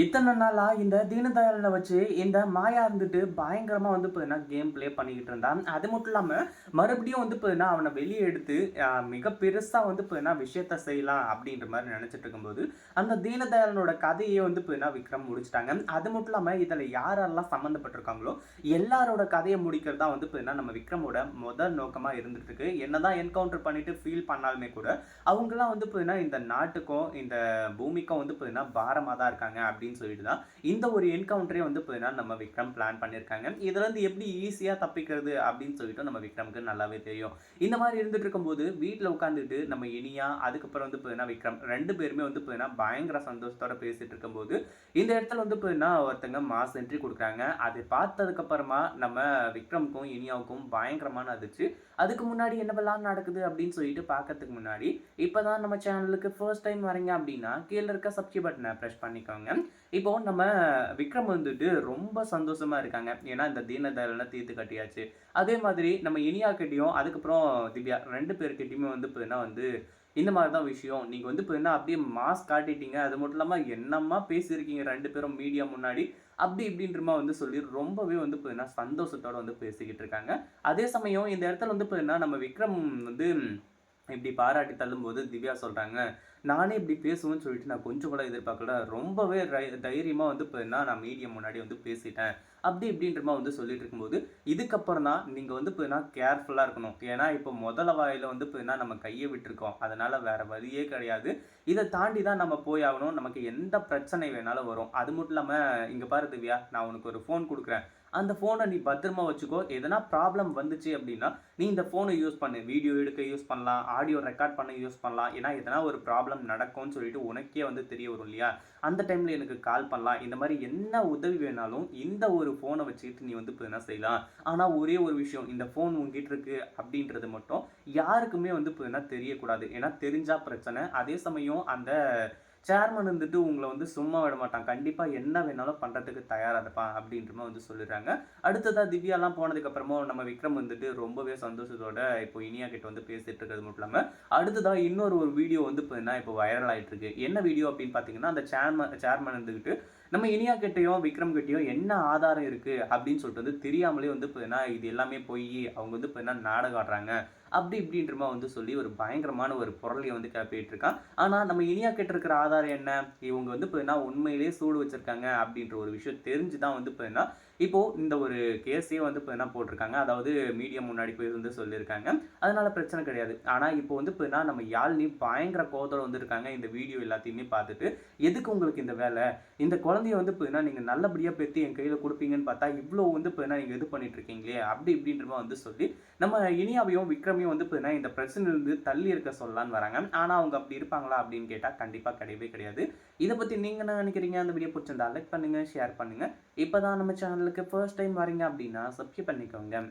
இத்தனை நாளாக இந்த தீனதயாளனை வச்சு இந்த மாயா இருந்துட்டு பயங்கரமாக வந்து பார்த்தீங்கன்னா கேம் ப்ளே பண்ணிக்கிட்டு இருந்தான். அது மட்டும் இல்லாமல் மறுபடியும் வந்து பார்த்தீங்கன்னா அவனை வெளியே எடுத்து மிக பெருசாக வந்து பார்த்தீங்கன்னா விஷயத்த செய்யலாம் அப்படின்ற மாதிரி நினச்சிட்டு இருக்கும்போது அந்த தீனதயாளனோட கதையை வந்து பார்த்தீங்கன்னா விக்ரம் முடிச்சிட்டாங்க. அது மட்டும் இல்லாமல் இதில் யாரெல்லாம் சம்மந்தப்பட்டிருக்காங்களோ எல்லாரோட கதையை முடிக்கிறது தான் வந்து பார்த்தீங்கன்னா நம்ம விக்ரமோட முதல் நோக்கமாக இருந்துட்டு இருக்கு. என்னதான் என்கவுண்டர் பண்ணிட்டு ஃபீல் பண்ணாலுமே கூட அவங்கெல்லாம் வந்து பார்த்தீங்கன்னா இந்த நாட்டுக்கும் இந்த பூமிக்கும் வந்து பார்த்தீங்கன்னா பாரமாக தான் இருக்காங்க அப்படின்னு சொல்லிட்டு தான் இந்த ஒரு என்கவுண்டரே வந்து பார்த்தீங்கன்னா நம்ம விக்ரம் பிளான் பண்ணியிருக்காங்க இதுலேருந்து எப்படி ஈஸியாக தப்பிக்கிறது அப்படின்னு சொல்லிட்டு நம்ம விக்ரமுக்கு நல்லாவே தெரியும். இந்த மாதிரி இருந்துட்டு இருக்கும்போது வீட்டில் உட்காந்துட்டு நம்ம இனியா அதுக்கப்புறம் வந்து பார்த்தீங்கன்னா விக்ரம் ரெண்டு பேருமே வந்து பார்த்தீங்கன்னா பயங்கர சந்தோஷத்தோட பேசிட்டு இருக்கும்போது இந்த இடத்துல வந்து பார்த்தீங்கன்னா ஒருத்தங்க மாஸ் என்ட்ரி கொடுக்குறாங்க. அதை பார்த்ததுக்கப்புறமா நம்ம விக்ரமுக்கும் இனியாவுக்கும் பயங்கரமான அதிர்ச்சி. அதுக்கு முன்னாடி என்னவெல்லாம் நடக்குது அப்படின்னு சொல்லிட்டு பார்க்கறதுக்கு முன்னாடி இப்போதான் நம்ம சேனலுக்கு ஃபர்ஸ்ட் டைம் வரீங்க அப்படின்னா கீழே இருக்க சப்ஸ்கிரைப் பட்டனை ப்ரெஸ் பண்ணிக்கோங்க. இப்போ நம்ம விக்ரம் வந்துட்டு ரொம்ப சந்தோஷமா இருக்காங்க. ஏன்னா இந்த தீனதயாளனை தீர்த்து கட்டியாச்சு. அதே மாதிரி நம்ம இனியா கிட்டயும் அதுக்கப்புறம் திவ்யா ரெண்டு பேர்கிட்டயுமே வந்து பார்த்தீங்கன்னா வந்து இந்த மாதிரி தான் விஷயம். நீங்கள் வந்து பார்த்தீங்கன்னா அப்படியே மாஸ் காட்டிட்டீங்க. அது மட்டும் இல்லாமல் என்னம்மா பேசியிருக்கீங்க ரெண்டு பேரும் மீடியா முன்னாடி? அப்படி இப்படின்றமா வந்து சொல்லி ரொம்பவே வந்து பார்த்தீங்கன்னா சந்தோஷத்தோட வந்து பேசிக்கிட்டு இருக்காங்க. அதே சமயம் இந்த இடத்துல வந்து பார்த்தீங்கன்னா நம்ம விக்ரம் வந்து இப்படி பாராட்டி தள்ளும்போது திவ்யா சொல்கிறாங்க நானே இப்படி பேசுவேன்னு சொல்லிட்டு நான் கொஞ்சம் கூட எதிர்பார்க்கல. ரொம்பவே தைரியமாக தைரியமா வந்து பார்த்தீங்கன்னா நான் மீடியம் முன்னாடி வந்து பேசிட்டேன். அப்படி இப்படின்றமா வந்து சொல்லிட்டு இருக்கும்போது இதுக்கப்புறம் தான் நீங்கள் வந்து பார்த்தீங்கன்னா கேர்ஃபுல்லாக இருக்கணும். ஏன்னா இப்போ முதல வாயில வந்து பார்த்தீங்கன்னா நம்ம கையை விட்டுருக்கோம். அதனால் வேறு வழியே கிடையாது. இதை தாண்டி தான் நம்ம போய் ஆகணும். நமக்கு எந்த பிரச்சனை வேணாலும் வரும். அது மட்டும் இல்லாமல் இங்கே பாரு திவ்யா நான் உனக்கு ஒரு ஃபோன் கொடுக்குறேன். அந்த ஃபோனை நீ பத்திரமா வச்சுக்கோ. எதனா ப்ராப்ளம் வந்துச்சு அப்படின்னா நீ இந்த ஃபோனை யூஸ் பண்ணு. வீடியோ எடுக்க யூஸ் பண்ணலாம். ஆடியோ ரெக்கார்ட் பண்ண யூஸ் பண்ணலாம். ஏன்னா எதனா ஒரு ப்ராப்ளம் நடக்கும்னு சொல்லிட்டு உனக்கே வந்து தெரிய வரும் இல்லையா? அந்த டைமில் எனக்கு கால் பண்ணலாம். இந்த மாதிரி என்ன உதவி வேணாலும் இந்த ஒரு ஃபோனை வச்சுக்கிட்டு நீ வந்து இப்போ என்ன செய்யலாம்? ஆனால் ஒரே ஒரு விஷயம் இந்த ஃபோன் உங்ககிட்ட இருக்கு அப்படின்றது மட்டும் யாருக்குமே வந்து இப்போ என்ன தெரியக்கூடாது. ஏன்னா தெரிஞ்சா பிரச்சனை. அதே சமயம் அந்த சேர்மன் இருந்துட்டு உங்களை வந்து சும்மா விட மாட்டான். கண்டிப்பாக என்ன வேணாலும் பண்ணுறதுக்கு தயாராக இருப்பான் அப்படின்ற மாதிரி வந்து சொல்லிடுறாங்க. அடுத்ததாக திவ்யாலாம் போனதுக்கப்புறமா நம்ம விக்ரம் வந்துட்டு ரொம்பவே சந்தோஷத்தோட இப்போ இனியா கிட்ட வந்து பேசிட்டு இருக்கிறது மட்டும் இல்லாமல் அடுத்ததாக இன்னொரு ஒரு வீடியோ வந்து இப்போ என்ன இப்போ வைரல் ஆகிட்டு இருக்கு. என்ன வீடியோ அப்படின்னு பார்த்தீங்கன்னா அந்த சேர்மன் சேர்மன் இருந்துக்கிட்டு நம்ம இனியா கிட்டயும் விக்ரம் கிட்டயும் என்ன ஆதாரம் இருக்கு அப்படின்னு சொல்லிட்டு வந்து தெரியாமலே வந்து இப்போ என்ன இது எல்லாமே போய் அவங்க வந்து இப்போ என்ன நாடகம் ஆடுறாங்க. அப்படி இப்படின்றமா வந்து சொல்லி ஒரு பயங்கரமான ஒரு பொருளையை வந்து கிளப்பிட்டு இருக்கான். ஆனால் நம்ம இனியா கிட்ட இருக்கிற ஆதாரம் என்ன? இவங்க வந்து இப்போ என்ன உண்மையிலேயே சூடு வச்சிருக்காங்க அப்படின்ற ஒரு விஷயம் தெரிஞ்சு தான் வந்து இப்போ என்ன இப்போ இந்த ஒரு கேஸே வந்து இப்போ என்ன போட்டிருக்காங்க. அதாவது மீடியா முன்னாடி போய் வந்து சொல்லியிருக்காங்க. அதனால பிரச்சனை கிடையாது. ஆனால் இப்போ வந்து இப்போ என்ன நம்ம யாழ்னி பயங்கர கோதோட வந்திருக்காங்க இந்த வீடியோ எல்லாத்தையுமே பார்த்துட்டு எதுக்கு உங்களுக்கு இந்த வேலை? இந்த குழந்தைய வந்து இப்போ என்ன நீங்கள் நல்லபடியாக பெற்று என் கையில் கொடுப்பீங்கன்னு பார்த்தா இவ்வளோ வந்து இப்போ என்ன நீங்கள் இது பண்ணிட்டு இருக்கீங்களே அப்படி இப்படின்றமா வந்து சொல்லி நம்ம இனியாவையும் விக்ரமையும் வந்து இப்போ என்ன இந்த பிரச்சனையிலிருந்து தள்ளி இருக்க சொல்லலான்னு வராங்க. ஆனால் அவங்க அப்படி இருப்பாங்களா அப்படின்னு கேட்டால் கண்டிப்பாக கிடையவே கிடையாது. இதை பற்றி நீங்கள் என்ன நினைக்கிறீங்க? அந்த வீடியோ பிடிச்சிருந்தா லைக் பண்ணுங்கள் ஷேர் பண்ணுங்கள் இப்போ தான் நம்ம சேனலுக்கு ஃபர்ஸ்ட் டைம் வரீங்க அப்படின்னா சப்ஸ்கிரைப் பண்ணிக்கோங்க.